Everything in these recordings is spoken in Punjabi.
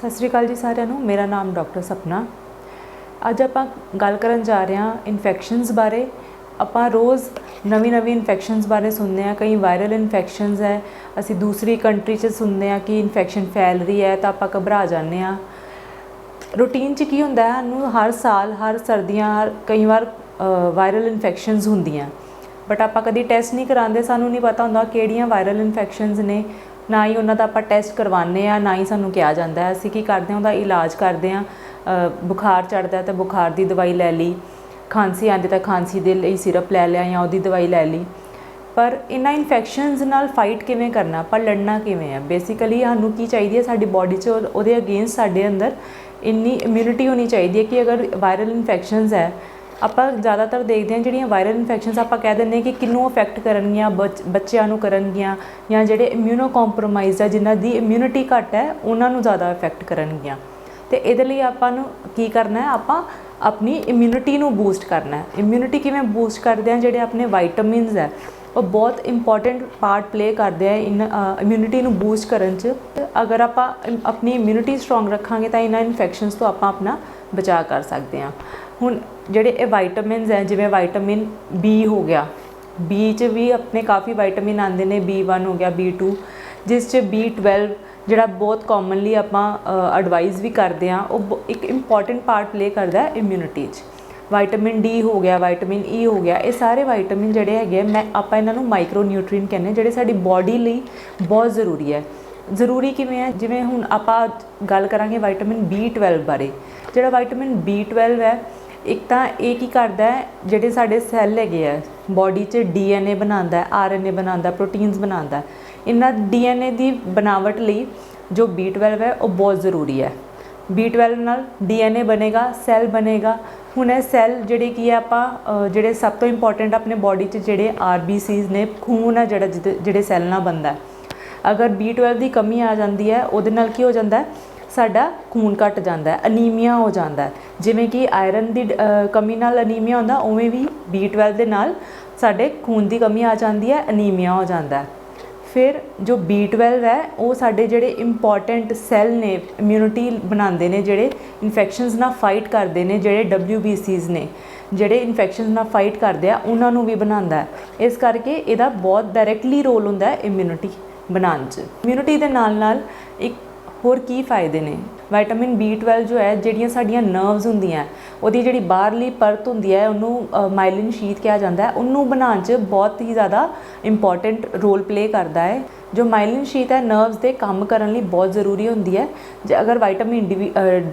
ਸਤਿ ਸ਼੍ਰੀ ਅਕਾਲ ਜੀ ਸਾਰਿਆਂ ਨੂੰ। ਮੇਰਾ ਨਾਮ ਡਾਕਟਰ ਸਪਨਾ। ਅੱਜ ਆਪਾਂ ਗੱਲ ਕਰਨ ਜਾ ਰਹੇ ਹਾਂ ਇਨਫੈਕਸ਼ਨਸ ਬਾਰੇ। ਆਪਾਂ ਰੋਜ਼ ਨਵੀਂ ਨਵੀਂ ਇਨਫੈਕਸ਼ਨਸ ਬਾਰੇ ਸੁਣਦੇ ਹਾਂ। ਕਈ ਵਾਇਰਲ ਇਨਫੈਕਸ਼ਨਸ ਹੈ। ਅਸੀਂ ਦੂਸਰੀ ਕੰਟਰੀ 'ਚ ਸੁਣਦੇ ਹਾਂ ਕਿ ਇਨਫੈਕਸ਼ਨ ਫੈਲ ਰਹੀ ਹੈ ਤਾਂ ਆਪਾਂ ਘਬਰਾ ਜਾਂਦੇ ਹਾਂ। ਰੂਟੀਨ 'ਚ ਕੀ ਹੁੰਦਾ ਹੈ? ਸਾਨੂੰ ਹਰ ਸਾਲ, ਹਰ ਸਰਦੀਆਂ, ਹਰ ਕਈ ਵਾਰ ਵਾਇਰਲ ਇਨਫੈਕਸ਼ਨਸ ਹੁੰਦੀਆਂ। ਬਟ ਆਪਾਂ ਕਦੀ ਟੈਸਟ ਨਹੀਂ ਕਰਾਉਂਦੇ। ਸਾਨੂੰ ਨਹੀਂ ਪਤਾ ਹੁੰਦਾ ਕਿਹੜੀਆਂ ਵਾਇਰਲ ਇਨਫੈਕਸ਼ਨਸ ਨੇ। ਨਾ ਹੀ ਉਹਨਾਂ ਦਾ ਆਪਾਂ ਟੈਸਟ ਕਰਵਾਉਂਦੇ ਆ ਨਾ ਹੀ ਸਾਨੂੰ ਕਿਹਾ ਜਾਂਦਾ ਹੈ। ਅਸੀਂ ਕੀ ਕਰਦੇ ਹਾਂ, ਉਹਦਾ ਇਲਾਜ ਕਰਦੇ ਹਾਂ। ਬੁਖਾਰ ਚੜਦਾ ਤਾਂ ਬੁਖਾਰ ਦੀ ਦਵਾਈ ਲੈ ਲਈ। ਖਾਂਸੀ ਆਉਂਦੀ ਤਾਂ ਖਾਂਸੀ ਦੇ ਲਈ ਸਿਰਪ ਲੈ ਲਿਆ ਜਾਂ ਉਹਦੀ ਦਵਾਈ ਲੈ ਲਈ। ਪਰ ਇਹਨਾਂ ਇਨਫੈਕਸ਼ਨਸ ਨਾਲ ਫਾਈਟ ਕਿਵੇਂ ਕਰਨਾ ਪਰ ਲੜਨਾ ਕਿਵੇਂ ਹੈ? ਬੇਸਿਕਲੀ ਸਾਨੂੰ ਕੀ ਚਾਹੀਦੀ ਹੈ, ਸਾਡੀ ਬਾਡੀ 'ਚ ਉਹਦੇ ਅਗੇਂਸਟ ਸਾਡੇ ਅੰਦਰ ਇੰਨੀ ਇਮਿਊਨਿਟੀ ਹੋਣੀ ਚਾਹੀਦੀ ਹੈ ਕਿ ਅਗਰ ਵਾਇਰਲ ਇਨਫੈਕਸ਼ਨਸ ਹੈ ਆਪਾਂ ਜ਼ਿਆਦਾਤਰ ਦੇਖਦੇ ਹਾਂ ਜਿਹੜੀਆਂ ਵਾਇਰਲ ਇਨਫੈਕਸ਼ਨਸ ਆਪਾਂ ਕਹਿ ਦਿੰਦੇ ਹਾਂ ਕਿ ਕਿੰਨੂੰ ਅਫੈਕਟ ਕਰਨਗੀਆਂ, ਬੱਚ- ਬੱਚਿਆਂ ਨੂੰ ਕਰਨਗੀਆਂ ਜਾਂ ਜਿਹੜੇ ਇਮਿਊਨੋ ਕੰਪਰੋਮਾਈਜ਼ ਹੈ ਜਿਨ੍ਹਾਂ ਦੀ ਇਮਿਊਨਿਟੀ ਘੱਟ ਹੈ, ਉਹਨਾਂ ਨੂੰ ਜ਼ਿਆਦਾ ਅਫੈਕਟ ਕਰਨਗੀਆਂ। ਤੇ ਇਹਦੇ ਲਈ ਆਪਾਂ ਨੂੰ ਕੀ ਕਰਨਾ ਹੈ? ਆਪਾਂ ਆਪਣੀ ਇਮਿਊਨਿਟੀ ਨੂੰ ਬੂਸਟ ਕਰਨਾ ਹੈ। ਇਮਿਊਨਿਟੀ ਕਿਵੇਂ ਬੂਸਟ ਕਰਦੇ ਆ? ਜਿਹੜੇ ਆਪਣੇ ਵਿਟਾਮਿਨਸ ਹੈ, ਉਹ ਬਹੁਤ ਇੰਪੋਰਟੈਂਟ ਪਾਰਟ ਪਲੇ ਕਰਦੇ ਆ ਇਨ ਇਮਿਊਨਿਟੀ ਨੂੰ ਬੂਸਟ ਕਰਨ ਚ। ਅਗਰ ਆਪਾਂ ਇਮ- ਆਪਣੀ ਇਮਿਊਨਿਟੀ ਸਟਰੋਂਗ ਰੱਖਾਂਗੇ ਤਾਂ ਇਹਨਾਂ ਇਨਫੈਕਸ਼ਨਸ ਤੋਂ ਆਪਾਂ ਆਪਣਾ ਬਚਾਅ ਕਰ ਸਕਦੇ ਹਾਂ। ਹੁਣ ਜਿਹੜੇ ਇਹ ਵਿਟਾਮਿਨਸ ਹੈ ਜਿਵੇਂ ਵਿਟਾਮਿਨ ਬੀ ਹੋ ਗਿਆ ਬੀ ਚ ਵੀ ਆਪਣੇ ਕਾਫੀ ਵਿਟਾਮਿਨ ਆਉਂਦੇ ਨੇ B1 ਹੋ ਗਿਆ B2 ਜਿਸ ਚ B12 ਜਿਹੜਾ ਬਹੁਤ ਕਾਮਨਲੀ ਆਪਾਂ ਐਡਵਾਈਸ ਵੀ ਕਰਦੇ ਆ ਉਹ ਬ- ਇੱਕ ਇੰਪੋਰਟੈਂਟ ਪਾਰਟ ਪਲੇ ਕਰਦਾ ਹੈ ਇਮਿਊਨਿਟੀ 'ਚ। ਵਿਟਾਮਿਨ ਡੀ ਹੋ ਗਿਆ ਵਿਟਾਮਿਨ ਈ e ਹੋ ਗਿਆ ਇਹ ਸਾਰੇ ਵਿਟਾਮਿਨ ਜਿਹੜੇ ਹੈਗੇ ਆ, ਮੈਂ ਆਪਾਂ ਇਹਨਾਂ ਨੂੰ ਮਾਈਕਰੋ ਨਿਊਟ੍ਰੀਨ ਕਹਿੰਦੇ ਜਿਹੜੇ ਸਾਡੀ ਬਾਡੀ ਲਈ ਬਹੁਤ ਜ਼ਰੂਰੀ ਹੈ। ਜ਼ਰੂਰੀ ਕਿਵੇਂ ਹੈ? ਜਿਵੇਂ ਹੁਣ ਆਪਾਂ ਗੱਲ ਕਰਾਂਗੇ ਵਿਟਾਮਿਨ B12 ਬਾਰੇ ਜਿਹੜਾ ਵਿਟਾਮਿਨ B12 ਹੈ ਇੱਕ ਤਾਂ ਇਹ ਕੀ ਕਰਦਾ ਹੈ, ਜਿਹੜੇ ਸਾਡੇ ਸੈੱਲ ਹੈਗੇ ਆ ਬਾਡੀ 'ਚ ਡੀਐਨਏ ਬਣਾਉਂਦਾ ਹੈ ਆਰਐਨਏ ਬਣਾਉਂਦਾ ਪ੍ਰੋਟੀਨਸ ਬਣਾਉਂਦਾ ਹੈ, ਇਹਨਾਂ ਡੀਐਨਏ ਦੀ ਬਣਾਵਟ ਲਈ ਜੋ B12 ਹੈ, ਉਹ ਬਹੁਤ ਜ਼ਰੂਰੀ ਹੈ B12 ਨਾਲ DNA ਬਣੇਗਾ ਸੈੱਲ ਬਣੇਗਾ, ਹੁਣ ਇਹ ਸੈੱਲ ਜਿਹੜੇ ਕੀ ਹੈ ਆਪਾਂ ਜਿਹੜੇ ਸਭ ਤੋਂ ਇੰਪੋਰਟੈਂਟ ਆਪਣੇ ਬਾਡੀ 'ਚ ਜਿਹੜੇ RBCs ਨੇ, ਖੂਨ ਹੈ ਜਿਹੜਾ ਜਿਹਦੇ- ਜਿਹੜੇ ਸੈੱਲ ਨਾਲ ਬਣਦਾ ਹੈ। ਅਗਰ B12 ਦੀ ਕਮੀ ਆ ਜਾਂਦੀ ਹੈ, ਉਹਦੇ ਨਾਲ ਕੀ ਹੋ ਜਾਂਦਾ ਹੈ ਸਾਡਾ ਖੂਨ ਘਟ ਜਾਂਦਾ ਹੈ ਅਨੀਮੀਆ ਹੋ ਜਾਂਦਾ ਹੈ। ਜਿਵੇਂ ਕਿ ਆਇਰਨ ਦੀ ਅ, ਕਮੀ ਨਾਲ ਅਨੀਮੀਆ ਹੁੰਦਾ ਉਵੇਂ ਵੀ B12 ਦੇ ਨਾਲ ਸਾਡੇ ਖੂਨ ਦੀ ਕਮੀ ਆ ਜਾਂਦੀ ਹੈ ਅਨੀਮੀਆ ਹੋ ਜਾਂਦਾ ਹੈ। ਫਿਰ ਜੋ B12 ਹੈ ਉਹ ਸਾਡੇ ਜਿਹੜੇ ਇੰਪੋਰਟੈਂਟ ਸੈੱਲ ਨੇ ਇਮਿਊਨਿਟੀ ਬਣਾਉਂਦੇ ਨੇ ਜਿਹੜੇ ਇਨਫੈਕਸ਼ਨਸ ਨਾਲ ਫਾਈਟ ਕਰਦੇ ਨੇ ਜਿਹੜੇ WBCs ਨੇ ਜਿਹੜੇ ਇਨਫੈਕਸ਼ਨਸ ਨਾਲ ਫਾਈਟ ਕਰਦੇ ਆ ਉਹਨਾਂ ਨੂੰ ਵੀ ਬਣਾਉਂਦਾ ਇਸ ਕਰਕੇ ਇਹਦਾ ਬਹੁਤ ਡਾਇਰੈਕਟਲੀ ਰੋਲ ਹੁੰਦਾ ਹੈ ਇਮਿਊਨਿਟੀ ਬਣਾਉਣ 'ਚ। ਇਮਿਊਨਿਟੀ ਦੇ ਨਾਲ ਨਾਲ ਇੱਕ ਹੋਰ ਕੀ ਫਾਇਦੇ ਨੇ? ਵਿਟਾਮਿਨ B12 ਜੋ ਹੈ, ਜਿਹੜੀਆਂ ਸਾਡੀਆਂ ਨਰਵਸ ਹੁੰਦੀਆਂ, ਉਹਦੀ ਜਿਹੜੀ ਬਾਹਰਲੀ ਪਰਤ ਹੁੰਦੀ ਹੈ, ਉਹਨੂੰ ਮਾਈਲਿਨ ਸ਼ੀਥ ਕਿਹਾ ਜਾਂਦਾ ਹੈ, ਉਹਨੂੰ ਬਣਾਉਣ 'ਚ ਬਹੁਤ ਹੀ ਜ਼ਿਆਦਾ ਇੰਪੋਰਟੈਂਟ ਰੋਲ ਪਲੇ ਕਰਦਾ ਹੈ। ਜੋ ਮਾਈਲਿਨ ਸ਼ੀਟ ਹੈ ਨਰਵਸ ਦੇ ਕੰਮ ਕਰਨ ਲਈ ਬਹੁਤ ਜ਼ਰੂਰੀ ਹੁੰਦੀ ਹੈ। ਜੇ ਅਗਰ ਵਿਟਾਮਿਨ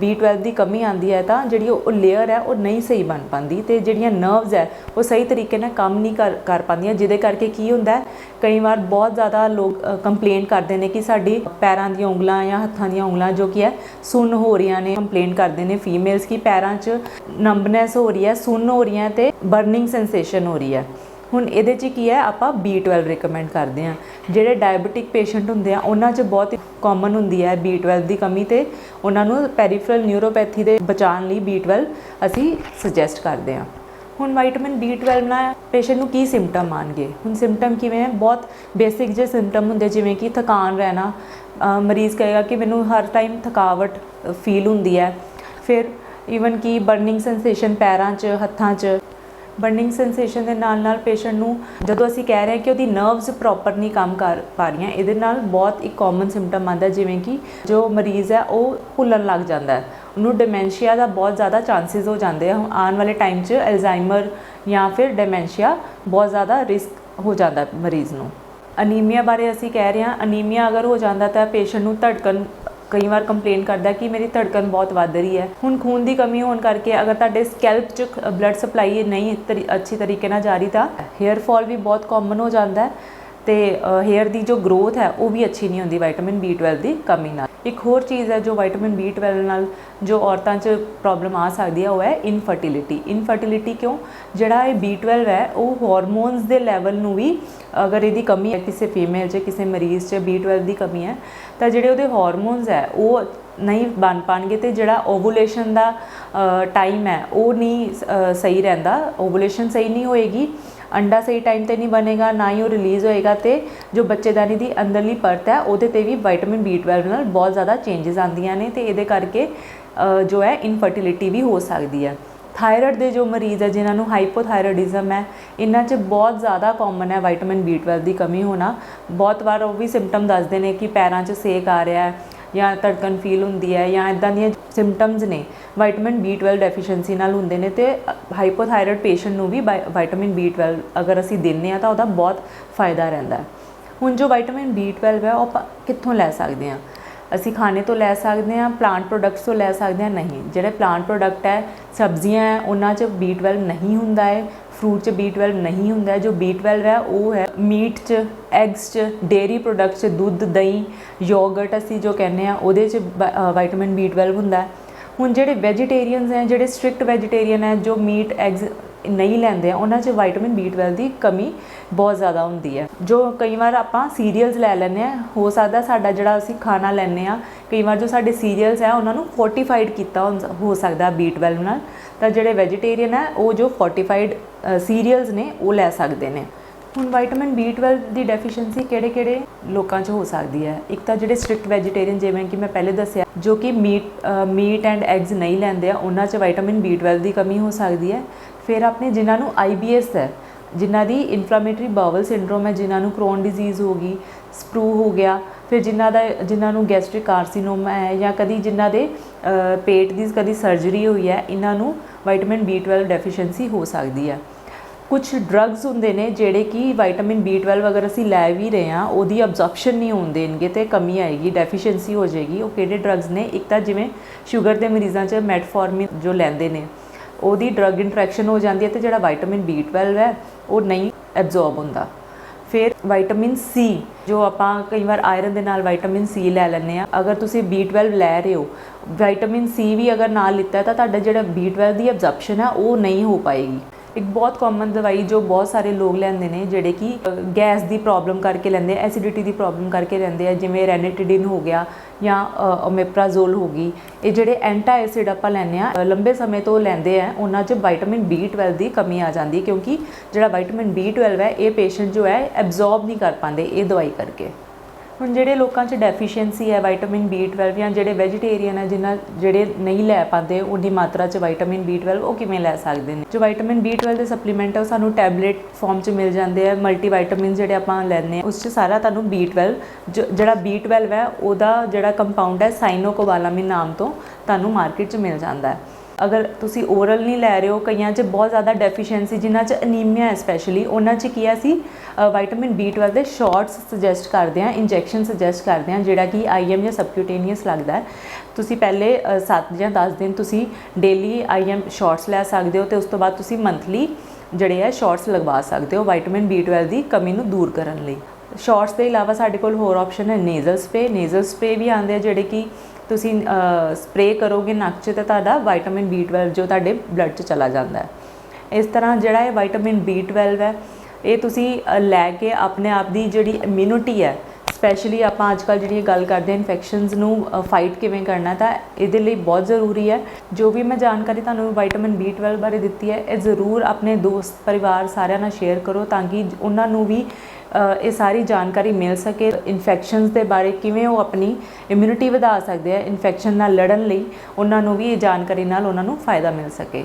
B12 ਦੀ ਕਮੀ ਆਂਦੀ ਹੈ ਤਾਂ ਜਿਹੜੀ ਉਹ ਲੇਅਰ ਹੈ, ਉਹ ਨਹੀਂ ਸਹੀ ਬਣ ਪਾਉਂਦੀ ਤੇ ਜਿਹੜੀਆਂ ਨਰਵਸ ਹੈ, ਉਹ ਸਹੀ ਤਰੀਕੇ ਨਾਲ ਕੰਮ ਨਹੀਂ ਕਰ ਕਰ ਪਾਉਂਦੀਆਂ। ਜਿਹਦੇ ਕਰਕੇ ਕੀ ਹੁੰਦਾ ਕਈ ਵਾਰ ਬਹੁਤ ਜ਼ਿਆਦਾ ਲੋਕ ਕੰਪਲੇਨ ਕਰਦੇ ਨੇ ਕਿ ਸਾਡੀ ਪੈਰਾਂ ਦੀਆਂ ਉਂਗਲਾਂ ਜਾਂ ਹੱਥਾਂ ਦੀਆਂ ਉਂਗਲਾਂ ਜੋ ਕੀ ਹੈ, ਸੁੰਨ ਹੋ ਰਹੀਆਂ ਨੇ। ਕੰਪਲੇਨ ਕਰਦੇ ਨੇ ਫੀਮੇਲਸ ਕਿ ਪੈਰਾਂ 'ਚ ਨੰਬਨੈਸ ਹੋ ਰਹੀ ਹੈ, ਸੁੰਨ ਹੋ ਰਹੀਆਂ ਤੇ ਬਰਨਿੰਗ ਸੈਂਸੇਸ਼ਨ ਹੋ ਰਹੀ ਹੈ। ਹੁਣ ਇਹਦੇ 'ਚ ਕੀ ਹੈ, ਆਪਾਂ B12 ਰეკਮੈਂਡ ਕਰਦੇ ਹਾਂ। ਜਿਹੜੇ ਡਾਇਬੀਟਿਕ ਪੇਸ਼ੈਂਟ ਹੁੰਦੇ ਆ, ਉਹਨਾਂ 'ਚ ਬਹੁਤ ਕਾਮਨ ਹੁੰਦੀ ਹੈ B12 ਦੀ ਕਮੀ ਤੇ। ਉਹਨਾਂ ਨੂੰ ਪੈਰੀਫਰਲ ਨਿਊਰੋਪੈਥੀ ਦੇ ਬਚਾਉਣ ਲਈ B12 ਅਸੀਂ ਸੁਜੈਸਟ ਕਰਦੇ ਹਾਂ। ਹੁਣ ਵਿਟਾਮਿਨ B12 ਨਾਲ ਪੇਸ਼ੈਂਟ ਨੂੰ ਕੀ ਸਿੰਪਟਮ ਆਣਗੇ ਹੁਣ ਸਿੰਪਟਮ ਕਿਵੇਂ ਹੈ? ਬਹੁਤ ਬੇਸਿਕ ਜਿਹੇ ਸਿੰਪਟਮ ਹੁੰਦੇ ਜਿਵੇਂ ਕਿ ਥਕਾਨ ਰਹਿਣਾ ਮਰੀਜ਼ ਕਹੇਗਾ ਕਿ ਮੈਨੂੰ ਹਰ ਟਾਈਮ ਥਕਾਵਟ ਫੀਲ ਹੁੰਦੀ ਹੈ। ਫਿਰ ਈਵਨ ਕਿ ਬਰਨਿੰਗ ਸੈਂਸੇਸ਼ਨ ਪੈਰਾਂ 'ਚ, ਹੱਥਾਂ 'ਚ ਬਰਨਿੰਗ ਸੈਂਸੇਸ਼ਨ ਦੇ ਨਾਲ ਨਾਲ ਪੇਸ਼ੈਂਟ ਨੂੰ ਜਦੋਂ ਅਸੀਂ ਕਹਿ ਰਹੇ ਹਾਂ ਕਿ ਉਹਦੀ ਨਰਵਸ ਪ੍ਰੋਪਰ ਨਹੀਂ ਕੰਮ ਕਰ ਪਾ ਰਹੀਆਂ, ਇਹਦੇ ਨਾਲ ਬਹੁਤ ਇੱਕ ਕਾਮਨ ਸਿੰਪਟਮ ਆਉਂਦਾ, ਜਿਵੇਂ ਕਿ ਜੋ ਮਰੀਜ਼ ਹੈ, ਉਹ ਭੁੱਲਣ ਲੱਗ ਜਾਂਦਾ ਹੈ। ਉਹਨੂੰ ਡਿਮੈਂਸ਼ੀਆ ਦਾ ਬਹੁਤ ਜ਼ਿਆਦਾ ਚਾਂਸਸ ਹੋ ਜਾਂਦੇ ਆ। ਆਉਣ ਵਾਲੇ ਟਾਈਮ 'ਚ ਐਲਜ਼ਾਈਮਰ ਜਾਂ ਫਿਰ ਡਿਮੈਂਸ਼ੀਆ ਬਹੁਤ ਜ਼ਿਆਦਾ ਰਿਸਕ ਹੋ ਜਾਂਦਾ ਮਰੀਜ਼ ਨੂੰ। ਅਨੀਮੀਆ ਬਾਰੇ ਅਸੀਂ ਕਹਿ ਰਹੇ ਹਾਂ। ਅਨੀਮੀਆ ਅਗਰ ਹੋ ਜਾਂਦਾ ਤਾਂ ਪੇਸ਼ੈਂਟ ਨੂੰ ਧੜਕਣ ਕਈ ਵਾਰ ਕੰਪਲੇਨ ਕਰਦਾ ਕਿ ਮੇਰੀ ਧੜਕਣ ਬਹੁਤ ਵੱਧ ਰਹੀ ਹੈ। ਹੁਣ ਖੂਨ ਦੀ ਕਮੀ ਹੋਣ ਕਰਕੇ ਅਗਰ ਤੁਹਾਡੇ ਸਕੈਲਪ 'ਚ ਬਲੱਡ ਸਪਲਾਈ ਨਹੀਂ ਤਰੀ- ਅੱਛੀ ਤਰੀਕੇ ਨਾਲ ਜਾ ਰਹੀ ਤਾਂ ਹੇਅਰ ਫਾਲ ਵੀ ਬਹੁਤ ਕਾਮਨ ਹੋ ਜਾਂਦਾ ਹੈ। ਤੇ ਹੇਅਰ ਦੀ ਜੋ ਗਰੋਥ ਹੈ ਉਹ ਵੀ ਅੱਛੀ ਨਹੀਂ ਹੁੰਦੀ ਵਿਟਾਮਿਨ B12 ਦੀ ਕਮੀ ਨਾਲ। ਇੱਕ ਹੋਰ ਚੀਜ਼ ਹੈ ਜੋ ਵਿਟਾਮਿਨ B12 ਨਾਲ ਜੋ ਔਰਤਾਂ 'ਚ ਪ੍ਰੋਬਲਮ ਆ ਸਕਦੀ ਹੈ ਉਹ ਹੈ ਇਨਫਰਟੀਲਿਟੀ ਇਨਫਰਟੀਲਿਟੀ ਕਿਉਂ? ਜਿਹੜਾ ਇਹ B12 ਹੈ ਉਹ ਹਾਰਮੋਨਸ ਦੇ ਲੈਵਲ ਨੂੰ ਵੀ ਅਗਰ ਇਹਦੀ ਕਮੀ ਹੈ ਕਿਸੇ ਫੀਮੇਲ 'ਚ ਕਿਸੇ ਮਰੀਜ਼ 'ਚ B12 ਦੀ ਕਮੀ ਹੈ ਤਾਂ ਜਿਹੜੇ ਉਹਦੇ ਹਾਰਮੋਨਸ ਹੈ ਉਹ ਨਹੀਂ ਬਣ ਪਾਣਗੇ ਤੇ ਜਿਹੜਾ ਓਵੂਲੇਸ਼ਨ ਦਾ ਟਾਈਮ ਹੈ ਉਹ ਨਹੀਂ ਅ, ਸਹੀ ਰਹਿੰਦਾ। ਓਵੂਲੇਸ਼ਨ ਸਹੀ ਨਹੀਂ ਹੋਏਗੀ ਅੰਡਾ ਸਹੀ ਟਾਈਮ ਤੇ ਨਹੀਂ ਬਣੇਗਾ, ਨਾ ਹੀ ਉਹ ਰਿਲੀਜ਼ ਹੋਏਗਾ ਤੇ ਜੋ ਬੱਚੇਦਾਨੀ ਦੀ ਅੰਦਰਲੀ ਪਰਤ ਹੈ, ਉਹਦੇ ਤੇ ਵੀ ਵਿਟਾਮਿਨ B12 ਨਾਲ ਬਹੁਤ ਜ਼ਿਆਦਾ ਚੇਂਜਸ ਆਉਂਦੀਆਂ ਨੇ ਤੇ ਇਹਦੇ ਕਰਕੇ ਜੋ ਹੈ ਇਨਫਰਟੀਲਿਟੀ ਵੀ ਹੋ ਸਕਦੀ ਹੈ। ਥਾਇਰਾਇਡ ਦੇ ਜੋ ਮਰੀਜ਼ ਹੈ, ਜਿਨ੍ਹਾਂ ਨੂੰ ਹਾਈਪੋਥਾਇਰਾਇਡਿਜ਼ਮ ਹੈ, ਇਹਨਾਂ 'ਚ ਬਹੁਤ ਜ਼ਿਆਦਾ ਕਾਮਨ ਹੈ ਵਿਟਾਮਿਨ B12 ਦੀ ਕਮੀ ਹੋਣਾ। ਬਹੁਤ ਵਾਰ ਉਹ ਵੀ ਸਿੰਪਟਮ ਦੱਸਦੇ ਨੇ ਕਿ ਪੈਰਾਂ 'ਚ ਸੇਕ ਆ ਰਿਹਾ ਹੈ ਜਾਂ ਧੜਕਣ ਫੀਲ ਹੁੰਦੀ ਹੈ ਜਾਂ ਇਦਾਂ ਦੀਆਂ ਸਿੰਪਟਮਸ ਨੇ ਵਿਟਾਮਿਨ B12 ਡੈਫੀਸ਼ੀਐਂਸੀ ਨਾਲ ਹੁੰਦੇ ਨੇ ਤੇ ਹਾਈਪੋਥਾਇਰੋਇਡ ਪੇਸ਼ੈਂਟ ਨੂੰ ਵੀ ਵਿਟਾਮਿਨ B12 ਅਗਰ ਅਸੀਂ ਦਿੰਨੇ ਆ ਤਾਂ ਉਹਦਾ ਬਹੁਤ ਫਾਇਦਾ ਰਹਿੰਦਾ ਹੈ। ਹੁਣ ਜੋ ਵਿਟਾਮਿਨ B12 ਹੈ, ਉਹ ਆਪਾਂ ਕਿੱਥੋਂ ਲੈ ਸਕਦੇ ਹਾਂ? ਅਸੀਂ ਖਾਣੇ ਤੋਂ ਲੈ ਸਕਦੇ ਹਾਂ ਪਲਾਂਟ ਪ੍ਰੋਡਕਟਸ ਤੋਂ ਲੈ ਸਕਦੇ ਹਾਂ? ਨਹੀਂ। ਜਿਹੜੇ ਪਲਾਂਟ ਪ੍ਰੋਡਕਟ ਹੈ, ਸਬਜ਼ੀਆਂ ਹੈ, ਉਹਨਾਂ 'ਚ B12 ਨਹੀਂ ਹੁੰਦਾ ਹੈ। ਫਰੂਟ 'ਚ B12 ਨਹੀਂ ਹੁੰਦਾ ਹੈ। ਜੋ B12 ਹੈ, ਉਹ ਹੈ ਮੀਟ 'ਚ ਐਗਸ 'ਚ ਡੇਰੀ ਪ੍ਰੋਡਕਟਸ 'ਚ, ਦੁੱਧ, ਦਹੀਂ ਯੋਗਰਟ ਅਸੀਂ ਜੋ ਕਹਿੰਦੇ ਆ ਉਹਦੇ 'ਚ ਵਿਟਾਮਿਨ B12 ਹੁੰਦਾ ਹੁਣ ਜਿਹੜੇ ਵੈਜੀਟੇਰੀਅਨਸ ਹੈ, ਜਿਹੜੇ ਸਟ੍ਰਿਕਟ ਵੈਜੀਟੇਰੀਅਨ ਹੈ, ਜੋ ਮੀਟ ਐਗਸ ਨਹੀਂ ਲੈਂਦੇ ਆ, ਉਹਨਾਂ 'ਚ ਵਿਟਾਮਿਨ B12 ਦੀ ਕਮੀ ਬਹੁਤ ਜ਼ਿਆਦਾ ਹੁੰਦੀ ਹੈ। ਜੋ ਕਈ ਵਾਰ ਆਪਾਂ ਸੀਰੀਅਲਸ ਲੈ ਲੈਂਦੇ ਆ, ਹੋ ਸਕਦਾ ਸਾਡਾ ਜਿਹੜਾ ਅਸੀਂ ਖਾਣਾ ਲੈਂਦੇ ਆ, ਕਈ ਵਾਰ ਜੋ ਸਾਡੇ ਸੀਰੀਅਲਸ ਹੈ ਉਹਨਾਂ ਨੂੰ ਫੋਰਟੀਫਾਈਡ ਕੀਤਾ ਹੋ ਸਕਦਾ B12 ਨਾਲ। ਤਾਂ ਜਿਹੜੇ ਵੈਜੀਟੇਰੀਅਨ ਹੈ ਉਹ ਜੋ ਫੋਰਟੀਫਾਈਡ ਸੀਰੀਅਲਸ ਨੇ, ਉਹ ਲੈ ਸਕਦੇ ਨੇ। ਹੁਣ ਵਿਟਾਮਿਨ B12 ਦੀ ਡੈਫੀਸ਼ੀਐਂਸੀ ਕਿਹੜੇ-ਕਿਹੜੇ ਲੋਕਾਂ 'ਚ ਹੋ ਸਕਦੀ ਹੈ? ਇੱਕ ਤਾਂ ਜਿਹੜੇ ਸਟ੍ਰਿਕਟ ਵੈਜੀਟੇਰੀਅਨ ਜਿਵੇਂ ਕਿ ਮੈਂ ਪਹਿਲੇ ਦੱਸਿਆ, ਜੋ ਕਿ ਮੀਟ ਮੀਟ ਐਂਡ ਐਗਸ ਨਹੀਂ ਲੈਂਦੇ ਆ, ਉਹਨਾਂ 'ਚ ਵਿਟਾਮਿਨ B12 ਦੀ ਕਮੀ ਹੋ ਸਕਦੀ ਹੈ। ਫਿਰ ਆਪਣੇ ਜਿਨ੍ਹਾਂ ਨੂੰ IBS ਹੈ, ਜਿਨ੍ਹਾਂ ਦੀ ਇਨਫਲੇਮੇਟਰੀ ਬਾਵਲ ਸਿੰਡਰੋਮ ਹੈ, ਜਿਨ੍ਹਾਂ ਨੂੰ ਕ੍ਰੋਨ ਡਿਜ਼ੀਜ਼ ਹੋ ਗਈ ਸਪਰੂ ਹੋ ਗਿਆ, ਫਿਰ ਜਿਨ੍ਹਾਂ ਦਾ, ਜਿਨ੍ਹਾਂ ਨੂੰ ਗੈਸਟ੍ਰਿਕ ਕਾਰਸੀਨੋਮਾ ਹੈ ਜਾਂ ਕਦੀ ਜਿਨ੍ਹਾਂ ਦੇ ਪੇਟ ਦੀ ਕਦੀ ਸਰਜਰੀ ਹੋਈ ਹੈ ਇਹਨਾਂ ਨੂੰ ਵਿਟਾਮਿਨ B12 ਡੈਫੀਸ਼ੀਐਂਸੀ ਹੋ ਸਕਦੀ ਹੈ। ਕੁਝ ਡਰੱਗਸ ਹੁੰਦੇ ਨੇ ਜਿਹੜੇ ਕਿ ਵਿਟਾਮਿਨ B12 ਅਗਰ ਅਸੀਂ ਲੈ ਵੀ ਰਹੇ ਹਾਂ, ਉਹਦੀ ਅਬਜ਼ਰਪਸ਼ਨ ਨਹੀਂ ਹੋਣ ਦੇਣਗੇ ਤੇ ਕਮੀ ਆਏਗੀ ਡੈਫੀਸ਼ੀਐਂਸੀ ਹੋ ਜਾਏਗੀ। ਉਹ ਕਿਹੜੇ ਡਰੱਗਸ ਨੇ? ਇੱਕ ਤਾਂ ਜਿਵੇਂ ਸ਼ੂਗਰ ਦੇ ਮਰੀਜ਼ਾਂ 'ਚ ਮੈਟਫੋਰਮਿਨ ਜੋ ਲੈਂਦੇ ਨੇ ਉਹਦੀ ਡਰੱਗ ਇੰਟਰੈਕਸ਼ਨ ਹੋ ਜਾਂਦੀ ਹੈ ਤੇ ਜਿਹੜਾ ਵਿਟਾਮਿਨ B12 ਹੈ, ਉਹ ਨਹੀਂ ਐਬਜ਼ੌਰਬ ਹੁੰਦਾ। ਫਿਰ ਵਿਟਾਮਿਨ ਸੀ ਜੋ ਆਪਾਂ ਕਈ ਵਾਰ ਆਇਰਨ ਦੇ ਨਾਲ ਵਿਟਾਮਿਨ ਸੀ ਲੈ ਲੈਂਦੇ ਆ ਅਗਰ ਤੁਸੀਂ B12 ਲੈ ਰਹੇ ਹੋ ਵਿਟਾਮਿਨ ਸੀ ਵੀ ਅਗਰ ਨਾਲ ਲਿੱਤਾ ਤਾਂ ਤੁਹਾਡਾ ਜਿਹੜਾ B12 ਦੀ ਐਬਜ਼ਰਪਸ਼ਨ ਹੈ, ਉਹ ਨਹੀਂ ਹੋ ਪਾਏਗੀ। ਇੱਕ ਬਹੁਤ ਕਾਮਨ ਦਵਾਈ ਜੋ ਬਹੁਤ ਸਾਰੇ ਲੋਕ ਲੈਂਦੇ ਨੇ, ਜਿਹੜੇ ਕਿ ਗੈਸ ਦੀ ਪ੍ਰੋਬਲਮ ਕਰਕੇ ਲੈਂਦੇ ਆ ਐਸਿਡਿਟੀ ਦੀ ਪ੍ਰੋਬਲਮ ਕਰਕੇ ਲੈਂਦੇ ਆ, ਜਿਵੇਂ ਰੈਨਿਟਿਡਿਨ ਹੋ ਗਿਆ ਜਾਂ ਓਮੇਪਰਾਜ਼ੋਲ ਹੋ ਗਈ, ਇਹ ਜਿਹੜੇ ਐਂਟਾ ਐਸਿਡ ਆਪਾਂ ਲੈਂਦੇ ਆ ਲੰਬੇ ਸਮੇਂ ਤੋਂ ਲੈਂਦੇ ਆ, ਉਹਨਾਂ 'ਚ ਵਿਟਾਮਿਨ B12 ਦੀ ਕਮੀ ਆ ਜਾਂਦੀ ਕਿਉਂਕਿ ਜਿਹੜਾ ਵਿਟਾਮਿਨ B12 ਹੈ, ਇਹ ਪੇਸ਼ੈਂਟ ਜੋ ਹੈ ਐਬਜ਼ੌਰਬ ਨਹੀਂ ਕਰ ਪਾਉਂਦੇ ਇਹ ਦਵਾਈ ਕਰਕੇ। ਹੁਣ ਜਿਹੜੇ ਲੋਕਾਂ 'ਚ ਡੈਫੀਸ਼ੀਐਂਸੀ ਹੈ ਵਿਟਾਮਿਨ B12 ਜਾਂ ਜਿਹੜੇ ਵੈਜੀਟੇਰੀਅਨ ਹੈ, ਜਿਨ੍ਹਾਂ ਜਿਹੜੇ ਨਹੀਂ ਲੈ ਪਾਉਂਦੇ ਉਨੀ ਮਾਤਰਾ 'ਚ ਵਿਟਾਮਿਨ B12 ਉਹ ਕਿਵੇਂ ਲੈ ਸਕਦੇ ਨੇ? ਜੋ ਵਿਟਾਮਿਨ B12 ਦੇ ਸਪਲੀਮੈਂਟ ਹੈ, ਉਹ ਸਾਨੂੰ ਟੈਬਲੇਟ ਫਾਰਮ 'ਚ ਮਿਲ ਜਾਂਦੇ ਆ ਮਲਟੀ ਵਿਟਾਮਿਨ ਜਿਹੜੇ ਆਪਾਂ ਲੈਂਦੇ ਆ, ਉਸ 'ਚ ਸਾਰਾ ਤੁਹਾਨੂੰ B12 ਜੋ- ਜਿਹੜਾ B12 ਹੈ, ਉਹਦਾ ਜਿਹੜਾ ਕੰਪਾਊਂਡ ਹੈ ਸਾਈਨੋਕੋਬਾਲਾਮਿਨ ਨਾਮ ਤੋਂ ਤੁਹਾਨੂੰ ਮਾਰਕੀਟ 'ਚ ਮਿਲ ਜਾਂਦਾ ਹੈ। ਅਗਰ ਤੁਸੀਂ ਓਰਲ ਨਹੀਂ ਲੈ ਰਹੇ ਹੋ, ਕਈਆਂ 'ਚ ਬਹੁਤ ਜ਼ਿਆਦਾ ਡੈਫੀਸ਼ੀਐਂਸੀ ਜਿਨ੍ਹਾਂ 'ਚ ਅਨੀਮੀਆ ਹੈ ਸਪੈਸ਼ਲੀ ਉਹਨਾਂ 'ਚ ਕੀ ਹੈ ਅਸੀਂ ਵਿਟਾਮਿਨ B12 ਦੇ ਸ਼ਾਰਟਸ ਸੁਜੈਸਟ ਕਰਦੇ ਹਾਂ ਇੰਜੈਕਸ਼ਨ ਸੁਜੈਸਟ ਕਰਦੇ ਹਾਂ, ਜਿਹੜਾ ਕਿ ਆਈਐਮ ਜਾਂ ਸਬਕਿਊਟੇਨੀਅਸ ਲੱਗਦਾ ਹੈ। ਤੁਸੀਂ ਪਹਿਲੇ 7 ਜਾਂ 10 ਦਿਨ ਤੁਸੀਂ ਡੇਲੀ ਆਈਐਮ ਸ਼ਾਰਟਸ ਲੈ ਸਕਦੇ ਹੋ ਤੇ ਉਸ ਤੋਂ ਬਾਅਦ ਤੁਸੀਂ ਮੰਥਲੀ ਜਿਹੜੇ ਹੈ ਸ਼ਾਰਟਸ ਲਗਵਾ ਸਕਦੇ ਹੋ ਵਿਟਾਮਿਨ B12 ਦੀ ਕਮੀ ਨੂੰ ਦੂਰ ਕਰਨ ਲਈ। ਸ਼ਾਰਟਸ ਦੇ ਇਲਾਵਾ ਸਾਡੇ ਕੋਲ ਹੋਰ ਆਪਸ਼ਨ ਹੈ ਨੇਜ਼ਲ ਸਪਰੇ ਨੇਜ਼ਲ ਸਪਰੇ ਵੀ ਆਉਂਦੇ ਆ ਜਿਹੜੇ ਕਿ ਤੁਸੀਂ ਸਪਰੇ ਕਰੋਗੇ ਨੱਕ 'ਚ ਤਾਂ ਤੁਹਾਡਾ ਵਿਟਾਮਿਨ B12 ਜੋ ਤੁਹਾਡੇ ਬਲੱਡ 'ਚ ਚਲਾ ਜਾਂਦਾ ਹੈ। ਇਸ ਤਰ੍ਹਾਂ ਜਿਹੜਾ ਇਹ ਵਿਟਾਮਿਨ B12 ਹੈ, ਇਹ ਤੁਸੀਂ ਲੈ ਕੇ ਆਪਣੇ ਆਪ ਦੀ ਜਿਹੜੀ ਇਮਿਊਨਿਟੀ ਹੈ ਸਪੈਸ਼ਲੀ ਆਪਾਂ ਅੱਜ ਕੱਲ੍ਹ ਜਿਹੜੀ ਗੱਲ ਕਰਦੇ ਹਾਂ ਇਨਫੈਕਸ਼ਨਸ ਨੂੰ ਫਾਈਟ ਕਿਵੇਂ ਕਰਨਾ ਤਾਂ ਇਹਦੇ ਲਈ ਬਹੁਤ ਜ਼ਰੂਰੀ ਹੈ। ਜੋ ਵੀ ਮੈਂ ਜਾਣਕਾਰੀ ਤੁਹਾਨੂੰ ਵਿਟਾਮਿਨ B12 ਬਾਰੇ ਦਿੱਤੀ ਹੈ, ਇਹ ਜ਼ਰੂਰ ਆਪਣੇ ਦੋਸਤ, ਪਰਿਵਾਰ ਸਾਰਿਆਂ ਨਾਲ ਸ਼ੇਅਰ ਕਰੋ ਤਾਂ ਕਿ ਉਹਨਾਂ ਨੂੰ ਵੀ ਇਹ ਸਾਰੀ ਜਾਣਕਾਰੀ ਮਿਲ ਸਕੇ। ਇਨਫੈਕਸ਼ਨਸ ਦੇ ਬਾਰੇ ਕਿਵੇਂ ਉਹ ਆਪਣੀ ਇਮਿਊਨਿਟੀ ਵਧਾ ਸਕਦੇ ਆ ਇਨਫੈਕਸ਼ਨ ਨਾਲ ਲੜਨ ਲਈ, ਉਹਨਾਂ ਨੂੰ ਵੀ ਇਹ ਜਾਣਕਾਰੀ ਨਾਲ ਉਹਨਾਂ ਨੂੰ ਫਾਇਦਾ ਮਿਲ ਸਕੇ।